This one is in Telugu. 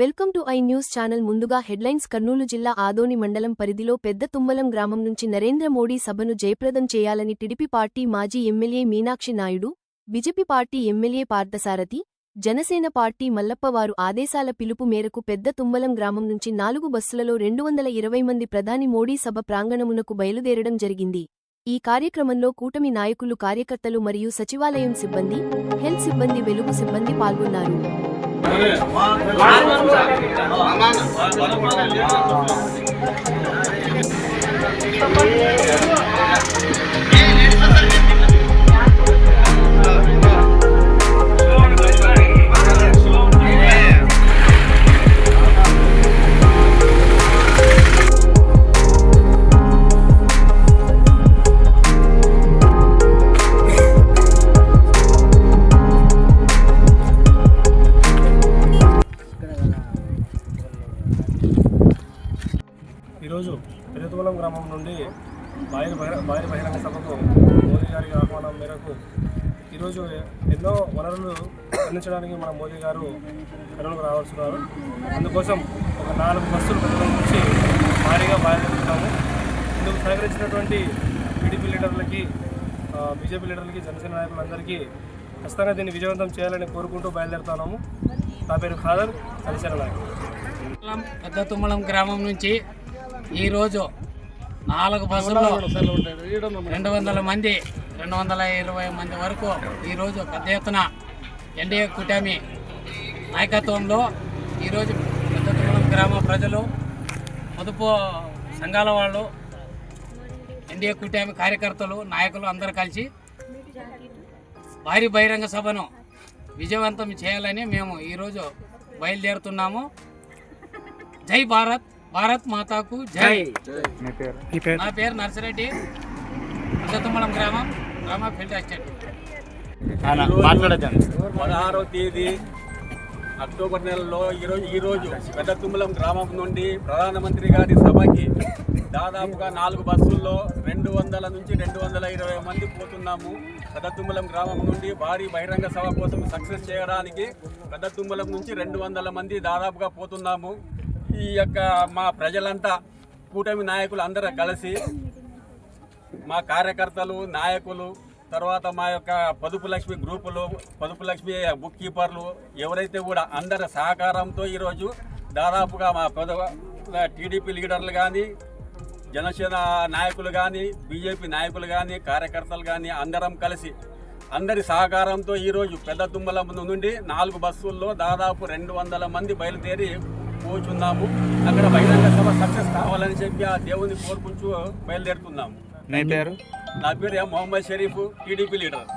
Welcome to I news channel. ముందుగా హెడ్లైన్స్ కర్నూలు జిల్లా ఆదోని మండలం పరిధిలో పెద్ద తుమ్మలం గ్రామం నుంచి నరేంద్ర మోడీ సభను జయప్రదం చేయాలని టిడిపి పార్టీ మాజీ MLA Meenakshi Naidu BJP party MLA Parthasarathi Janasena party మల్లప్పవారు ఆదేశాల పిలుపు మేరకు పెద్ద తుమ్మలం గ్రామం నుంచి నాలుగు బస్సులలో రెండు వందల ఇరవై మంది ప్రధాని మోడీ సభ ప్రాంగణమునకు బయలుదేరడం జరిగింది. ఈ కార్యక్రమంలో కూటమి నాయకులు కార్యకర్తలు మరియు సచివాలయం సిబ్బంది హెల్త్ సిబ్బంది వెలుగు సిబ్బంది పాల్గొన్నారు. ఈరోజు పెద్దతువలం గ్రామం నుండి బాయిల బహిర బాయిల బహిరంగ సభకు మోదీ గారి ఆహ్వానం మేరకు ఈరోజు ఎన్నో వనరులు అందించడానికి మన మోదీ గారు కర్నూలుకు రావాల్సినారు. అందుకోసం ఒక నాలుగు బస్సులు పెట్టడం నుంచి భారీగా బయలుదేరుతున్నాము ఇందుకు సహకరించినటువంటి టీడీపీ లీడర్లకి బీజేపీ లీడర్లకి జనసేన నాయకులందరికీ ఖచ్చితంగా దీన్ని విజయవంతం చేయాలని కోరుకుంటూ బయలుదేరుతున్నాము నా పేరు ఖాదర్ జనసేన నాయకుడు. పెద్ద తుమ్మలం గ్రామం నుంచి ఈరోజు నాలుగు బస్సుల్లో రెండు వందల మంది రెండు వందల ఇరవై మంది వరకు ఈరోజు పెద్ద ఎత్తున ఎన్డీఏ కూటమి నాయకత్వంలో ఈరోజు పెద్ద గ్రామ ప్రజలు పొదుపు సంఘాల వాళ్ళు ఎన్డీఏ కూటమి కార్యకర్తలు నాయకులు అందరూ కలిసి భారీ బహిరంగ సభను విజయవంతం చేయాలని మేము ఈరోజు బయలుదేరుతున్నాము. జై భారత్. భారత్ మాతాకు జై. నా పేరు నర్సిరెడ్డి పెద్దతుమ్మలం గ్రామం గ్రామ ఫీల్డ్ అసిస్టెంట్. పదహారవ తేదీ అక్టోబర్ నెలలో ఈరోజు ఈరోజు పెద్ద తుమ్మలం గ్రామం నుండి ప్రధానమంత్రి గారి సభకి దాదాపుగా నాలుగు బస్సుల్లో రెండు వందల నుంచి రెండు వందల ఇరవై మంది పోతున్నాము. పెద్ద తుమ్మలం గ్రామం నుండి భారీ బహిరంగ సభ కోసం సక్సెస్ చేయడానికి పెద్ద తుమ్మలం నుంచి రెండు వందల మంది దాదాపుగా పోతున్నాము. ఈ యొక్క మా ప్రజలంతా కూటమి నాయకులు అందరూ కలిసి మా కార్యకర్తలు నాయకులు తర్వాత మా యొక్క పొదుపు లక్ష్మి గ్రూపులు పొదుపు లక్ష్మి బుక్ కీపర్లు ఎవరైతే కూడా అందరి సహకారంతో ఈరోజు దాదాపుగా మా పొదవ టీడీపీ లీడర్లు కానీ జనసేన నాయకులు కానీ బీజేపీ నాయకులు కానీ కార్యకర్తలు కానీ అందరం కలిసి అందరి సహకారంతో ఈరోజు పెద్ద తుమ్మల నుండి నాలుగు బస్సుల్లో దాదాపు రెండు వందల మంది బయలుదేరి కూర్చున్నాము అక్కడ బహిరంగ సభ సక్సెస్ కావాలని చెప్పి ఆ దేవుని కోరుకుంటూ బయలుదేరుతున్నాము. మీ పేరు? నా పేరు మొహమ్మద్ షరీఫ్ టీడీపీ లీడర్.